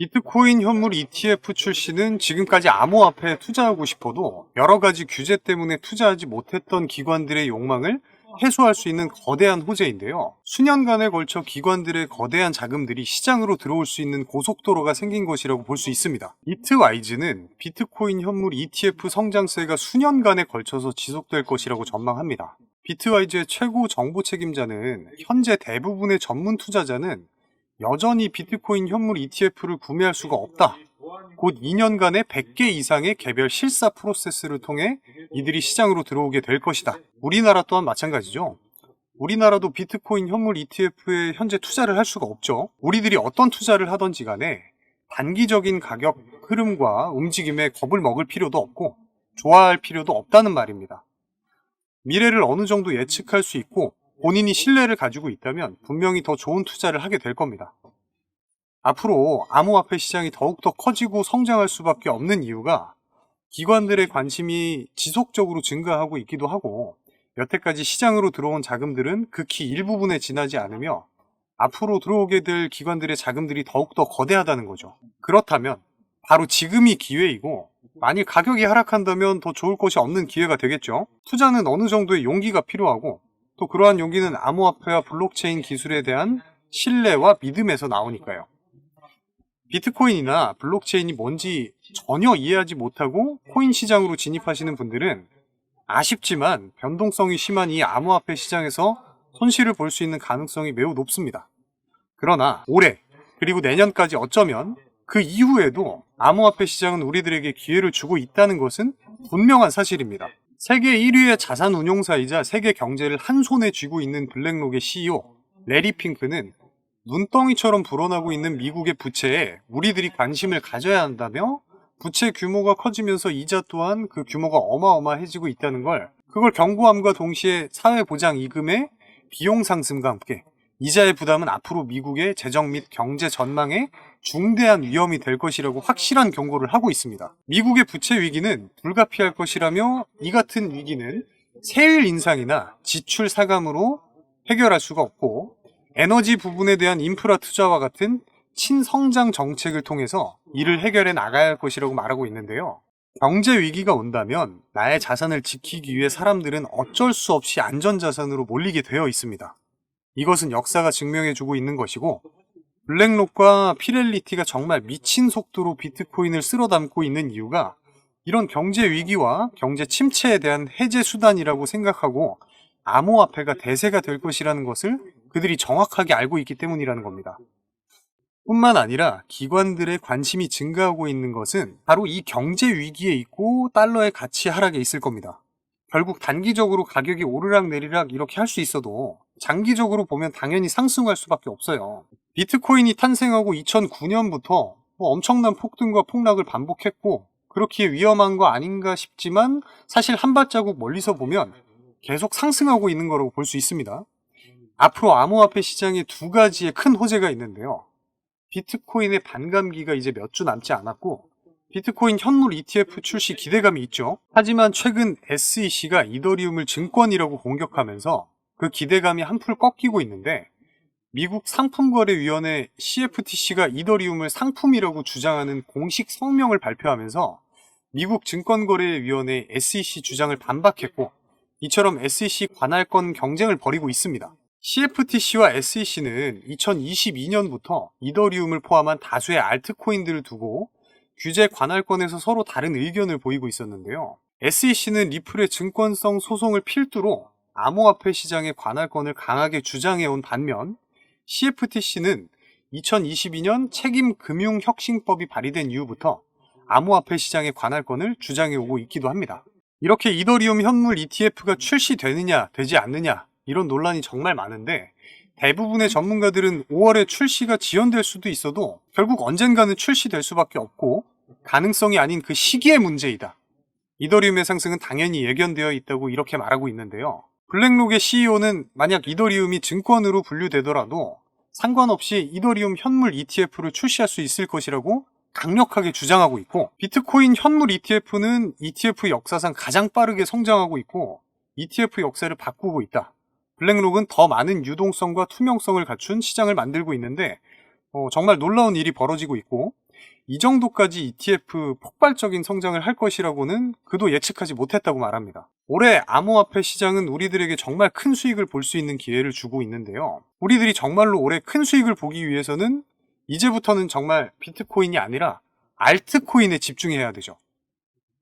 비트코인 현물 ETF 출시는 지금까지 암호화폐에 투자하고 싶어도 여러 가지 규제 때문에 투자하지 못했던 기관들의 욕망을 해소할 수 있는 거대한 호재인데요. 수년간에 걸쳐 기관들의 거대한 자금들이 시장으로 들어올 수 있는 고속도로가 생긴 것이라고 볼 수 있습니다. 비트와이즈는 비트코인 현물 ETF 성장세가 수년간에 걸쳐서 지속될 것이라고 전망합니다. 비트와이즈의 최고 정보 책임자는 현재 대부분의 전문 투자자는 여전히 비트코인 현물 ETF를 구매할 수가 없다. 곧 2년간의 100개 이상의 개별 실사 프로세스를 통해 이들이 시장으로 들어오게 될 것이다. 우리나라 또한 마찬가지죠. 우리나라도 비트코인 현물 ETF에 현재 투자를 할 수가 없죠. 우리들이 어떤 투자를 하던지 간에 단기적인 가격 흐름과 움직임에 겁을 먹을 필요도 없고 좋아할 필요도 없다는 말입니다. 미래를 어느 정도 예측할 수 있고 본인이 신뢰를 가지고 있다면 분명히 더 좋은 투자를 하게 될 겁니다. 앞으로 암호화폐 시장이 더욱더 커지고 성장할 수밖에 없는 이유가 기관들의 관심이 지속적으로 증가하고 있기도 하고 여태까지 시장으로 들어온 자금들은 극히 일부분에 지나지 않으며 앞으로 들어오게 될 기관들의 자금들이 더욱더 거대하다는 거죠. 그렇다면 바로 지금이 기회이고 만일 가격이 하락한다면 더 좋을 것이 없는 기회가 되겠죠. 투자는 어느 정도의 용기가 필요하고 또 그러한 용기는 암호화폐와 블록체인 기술에 대한 신뢰와 믿음에서 나오니까요. 비트코인이나 블록체인이 뭔지 전혀 이해하지 못하고 코인 시장으로 진입하시는 분들은 아쉽지만 변동성이 심한 이 암호화폐 시장에서 손실을 볼 수 있는 가능성이 매우 높습니다. 그러나 올해 그리고 내년까지 어쩌면 그 이후에도 암호화폐 시장은 우리들에게 기회를 주고 있다는 것은 분명한 사실입니다. 세계 1위의 자산 운용사이자 세계 경제를 한 손에 쥐고 있는 블랙록의 CEO 레리 핑크는 눈덩이처럼 불어나고 있는 미국의 부채에 우리들이 관심을 가져야 한다며 부채 규모가 커지면서 이자 또한 그 규모가 어마어마해지고 있다는 걸 그걸 경고함과 동시에 사회보장 이금의 비용 상승과 함께 이자의 부담은 앞으로 미국의 재정 및 경제 전망에 중대한 위험이 될 것이라고 확실한 경고를 하고 있습니다. 미국의 부채 위기는 불가피할 것이라며 이 같은 위기는 세율 인상이나 지출 사감으로 해결할 수가 없고 에너지 부분에 대한 인프라 투자와 같은 친성장 정책을 통해서 이를 해결해 나가야 할 것이라고 말하고 있는데요. 경제 위기가 온다면 나의 자산을 지키기 위해 사람들은 어쩔 수 없이 안전자산으로 몰리게 되어 있습니다. 이것은 역사가 증명해주고 있는 것이고 블랙록과 피렐리티가 정말 미친 속도로 비트코인을 쓸어 담고 있는 이유가 이런 경제 위기와 경제 침체에 대한 해제 수단이라고 생각하고 암호화폐가 대세가 될 것이라는 것을 그들이 정확하게 알고 있기 때문이라는 겁니다. 뿐만 아니라 기관들의 관심이 증가하고 있는 것은 바로 이 경제 위기에 있고 달러의 가치 하락에 있을 겁니다. 결국 단기적으로 가격이 오르락 내리락 이렇게 할 수 있어도 장기적으로 보면 당연히 상승할 수밖에 없어요. 비트코인이 탄생하고 2009년부터 뭐 엄청난 폭등과 폭락을 반복했고 그렇기에 위험한 거 아닌가 싶지만 사실 한 발자국 멀리서 보면 계속 상승하고 있는 거라고 볼 수 있습니다. 앞으로 암호화폐 시장에 두 가지의 큰 호재가 있는데요. 비트코인의 반감기가 이제 몇 주 남지 않았고 비트코인 현물 ETF 출시 기대감이 있죠. 하지만 최근 SEC가 이더리움을 증권이라고 공격하면서 그 기대감이 한풀 꺾이고 있는데 미국 상품거래위원회 CFTC가 이더리움을 상품이라고 주장하는 공식 성명을 발표하면서 미국 증권거래위원회 SEC 주장을 반박했고 이처럼 SEC 관할권 경쟁을 벌이고 있습니다. CFTC와 SEC는 2022년부터 이더리움을 포함한 다수의 알트코인들을 두고 규제 관할권에서 서로 다른 의견을 보이고 있었는데요. SEC는 리플의 증권성 소송을 필두로 암호화폐 시장의 관할권을 강하게 주장해온 반면 CFTC는 2022년 책임 금융혁신법이 발의된 이후부터 암호화폐 시장의 관할권을 주장해오고 있기도 합니다. 이렇게 이더리움 현물 ETF가 출시되느냐 되지 않느냐 이런 논란이 정말 많은데 대부분의 전문가들은 5월에 출시가 지연될 수도 있어도 결국 언젠가는 출시될 수밖에 없고 가능성이 아닌 그 시기의 문제이다. 이더리움의 상승은 당연히 예견되어 있다고 이렇게 말하고 있는데요. 블랙록의 CEO는 만약 이더리움이 증권으로 분류되더라도 상관없이 이더리움 현물 ETF를 출시할 수 있을 것이라고 강력하게 주장하고 있고 비트코인 현물 ETF는 ETF 역사상 가장 빠르게 성장하고 있고 ETF 역사를 바꾸고 있다. 블랙록은 더 많은 유동성과 투명성을 갖춘 시장을 만들고 있는데 어, 정말 놀라운 일이 벌어지고 있고 이 정도까지 ETF 폭발적인 성장을 할 것이라고는 그도 예측하지 못했다고 말합니다. 올해 암호화폐 시장은 우리들에게 정말 큰 수익을 볼 수 있는 기회를 주고 있는데요. 우리들이 정말로 올해 큰 수익을 보기 위해서는 이제부터는 정말 비트코인이 아니라 알트코인에 집중해야 되죠.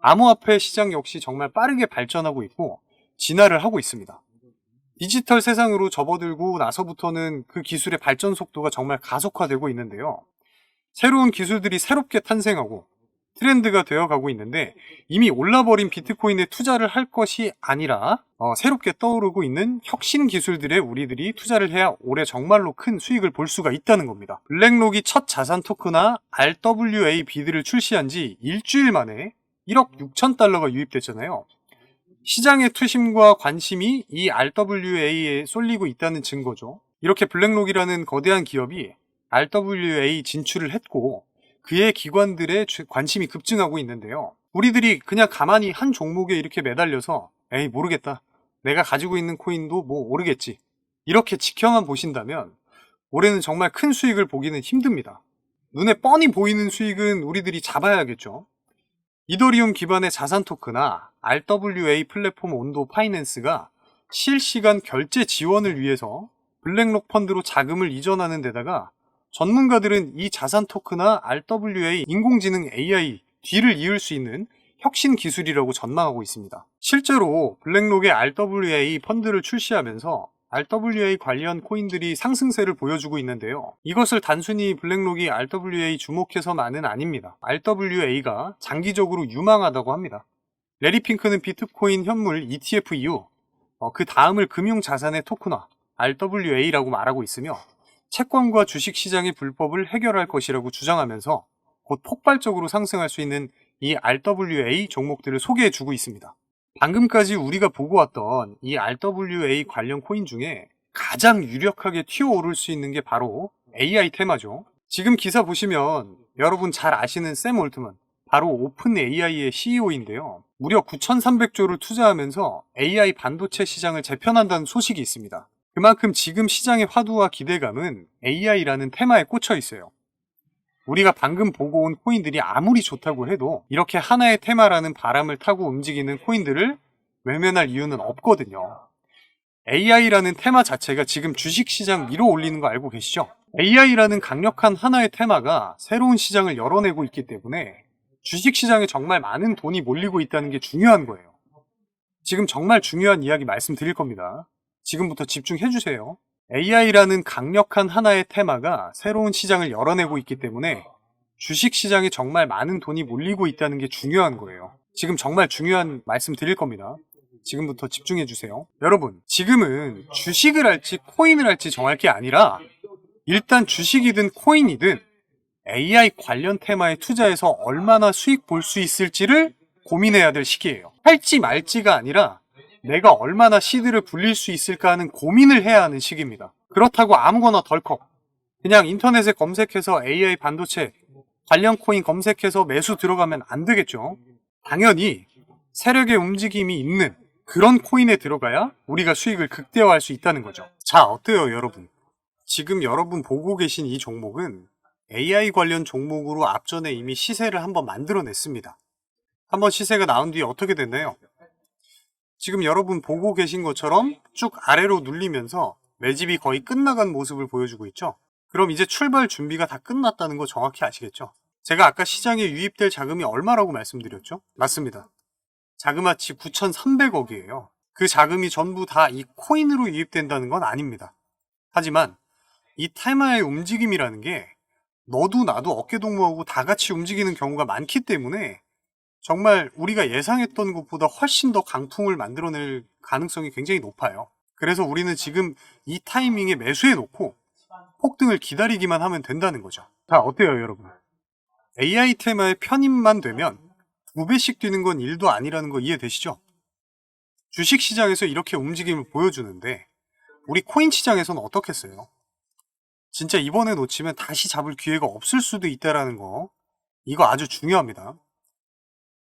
암호화폐 시장 역시 정말 빠르게 발전하고 있고 진화를 하고 있습니다. 디지털 세상으로 접어들고 나서부터는 그 기술의 발전 속도가 정말 가속화되고 있는데요. 새로운 기술들이 새롭게 탄생하고 트렌드가 되어 가고 있는데 이미 올라버린 비트코인에 투자를 할 것이 아니라 어, 새롭게 떠오르고 있는 혁신 기술들에 우리들이 투자를 해야 올해 정말로 큰 수익을 볼 수가 있다는 겁니다. 블랙록이 첫 자산 토크나 RWA 비드를 출시한 지 일주일 만에 1억 6천 달러가 유입됐잖아요. 시장의 투심과 관심이 이 RWA에 쏠리고 있다는 증거죠. 이렇게 블랙록이라는 거대한 기업이 RWA 진출을 했고 그의 기관들의 주- 관심이 급증하고 있는데요. 우리들이 그냥 가만히 한 종목에 이렇게 매달려서 에이 모르겠다. 내가 가지고 있는 코인도 뭐 오르겠지. 이렇게 지켜만 보신다면 올해는 정말 큰 수익을 보기는 힘듭니다. 눈에 뻔히 보이는 수익은 우리들이 잡아야겠죠. 이더리움 기반의 자산 토크나 RWA 플랫폼 온도 파이낸스가 실시간 결제 지원을 위해서 블랙록 펀드로 자금을 이전하는 데다가 전문가들은 이 자산 토크나 RWA 인공지능 AI 뒤를 이을 수 있는 혁신 기술이라고 전망하고 있습니다. 실제로 블랙록의 RWA 펀드를 출시하면서 RWA 관련 코인들이 상승세를 보여주고 있는데요. 이것을 단순히 블랙록이 RWA 주목해서만은 아닙니다. RWA가 장기적으로 유망하다고 합니다. 레리 핑크는 비트코인 현물 ETF 이후 어, 그 다음을 금융 자산의 토크나 RWA라고 말하고 있으며 채권과 주식 시장의 불법을 해결할 것이라고 주장하면서 곧 폭발적으로 상승할 수 있는 이 RWA 종목들을 소개해 주고 있습니다. 방금까지 우리가 보고 왔던 이 RWA 관련 코인 중에 가장 유력하게 튀어오를 수 있는 게 바로 AI 테마죠. 지금 기사 보시면 여러분 잘 아시는 샘 올트먼, 바로 오픈 AI의 CEO인데요. 무려 9,300조를 투자하면서 AI 반도체 시장을 재편한다는 소식이 있습니다. 그만큼 지금 시장의 화두와 기대감은 AI라는 테마에 꽂혀 있어요. 우리가 방금 보고 온 코인들이 아무리 좋다고 해도 이렇게 하나의 테마라는 바람을 타고 움직이는 코인들을 외면할 이유는 없거든요. AI라는 테마 자체가 지금 주식시장 밀어 올리는 거 알고 계시죠? AI라는 강력한 하나의 테마가 새로운 시장을 열어내고 있기 때문에 주식시장에 정말 많은 돈이 몰리고 있다는 게 중요한 거예요. 지금 정말 중요한 이야기 말씀드릴 겁니다. 지금부터 집중해 주세요. AI라는 강력한 하나의 테마가 새로운 시장을 열어내고 있기 때문에 주식 시장에 정말 많은 돈이 몰리고 있다는 게 중요한 거예요. 지금 정말 중요한 말씀 드릴 겁니다. 지금부터 집중해 주세요. 여러분, 지금은 주식을 할지 코인을 할지 정할 게 아니라 일단 주식이든 코인이든 AI 관련 테마에 투자해서 얼마나 수익 볼 수 있을지를 고민해야 될 시기예요. 할지 말지가 아니라 내가 얼마나 시드를 불릴 수 있을까 하는 고민을 해야 하는 시기입니다. 그렇다고 아무거나 덜컥 그냥 인터넷에 검색해서 AI 반도체 관련 코인 검색해서 매수 들어가면 안 되겠죠. 당연히 세력의 움직임이 있는 그런 코인에 들어가야 우리가 수익을 극대화할 수 있다는 거죠. 자, 어때요, 여러분? 지금 여러분 보고 계신 이 종목은 AI 관련 종목으로 앞전에 이미 시세를 한번 만들어냈습니다. 한번 시세가 나온 뒤에 어떻게 됐나요? 지금 여러분 보고 계신 것처럼 쭉 아래로 눌리면서 매집이 거의 끝나간 모습을 보여주고 있죠. 그럼 이제 출발 준비가 다 끝났다는 거 정확히 아시겠죠? 제가 아까 시장에 유입될 자금이 얼마라고 말씀드렸죠? 맞습니다. 자그마치 9,300억이에요. 그 자금이 전부 다 이 코인으로 유입된다는 건 아닙니다. 하지만 이 테마의 움직임이라는 게 너도 나도 어깨동무하고 다 같이 움직이는 경우가 많기 때문에 정말 우리가 예상했던 것보다 훨씬 더 강풍을 만들어낼 가능성이 굉장히 높아요. 그래서 우리는 지금 이 타이밍에 매수해 놓고 폭등을 기다리기만 하면 된다는 거죠. 자, 어때요, 여러분? AI 테마의 편입만 되면 두 배씩 뛰는 건 일도 아니라는 거 이해되시죠? 주식 시장에서 이렇게 움직임을 보여주는데 우리 코인 시장에서는 어떻겠어요? 진짜 이번에 놓치면 다시 잡을 기회가 없을 수도 있다라는 거 이거 아주 중요합니다.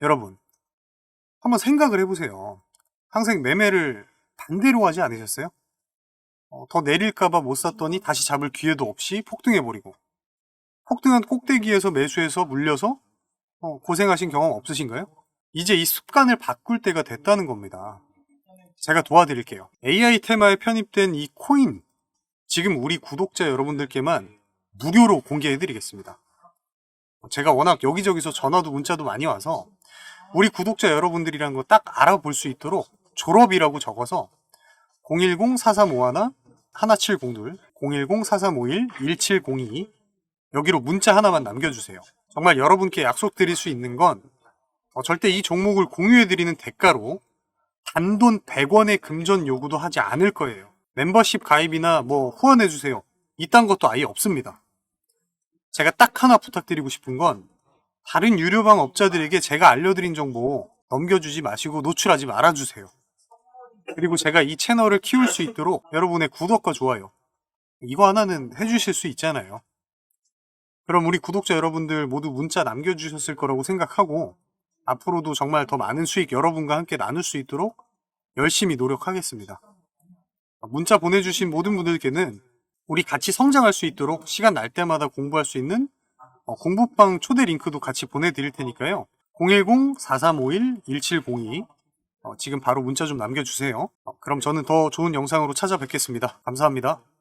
여러분 한번 생각을 해보세요. 항상 매매를 반대로 하지 않으셨어요? 어, 더 내릴까봐 못 샀더니 다시 잡을 기회도 없이 폭등해버리고 폭등한 꼭대기에서 매수해서 물려서 어, 고생하신 경험 없으신가요? 이제 이 습관을 바꿀 때가 됐다는 겁니다. 제가 도와드릴게요. AI 테마에 편입된 이 코인, 지금 우리 구독자 여러분들께만 무료로 공개해드리겠습니다. 제가 워낙 여기저기서 전화도 문자도 많이 와서 우리 구독자 여러분들이란 거 딱 알아볼 수 있도록 졸업이라고 적어서 010-4351 1702, 010-4351-1702 여기로 문자 하나만 남겨주세요. 정말 여러분께 약속드릴 수 있는 건 어, 절대 이 종목을 공유해드리는 대가로 단돈 100원의 금전 요구도 하지 않을 거예요. 멤버십 가입이나 뭐 후원해주세요. 이딴 것도 아예 없습니다. 제가 딱 하나 부탁드리고 싶은 건 다른 유료방 업자들에게 제가 알려드린 정보 넘겨주지 마시고 노출하지 말아주세요. 그리고 제가 이 채널을 키울 수 있도록 여러분의 구독과 좋아요 이거 하나는 해주실 수 있잖아요. 그럼 우리 구독자 여러분들 모두 문자 남겨주셨을 거라고 생각하고 앞으로도 정말 더 많은 수익 여러분과 함께 나눌 수 있도록 열심히 노력하겠습니다. 문자 보내주신 모든 분들께는 우리 같이 성장할 수 있도록 시간 날 때마다 공부할 수 있는 어, 공부방 초대 링크도 같이 보내드릴 테니까요. 010-4351-1702 어, 지금 바로 문자 좀 남겨주세요. 어, 그럼 저는 더 좋은 영상으로 찾아뵙겠습니다. 감사합니다.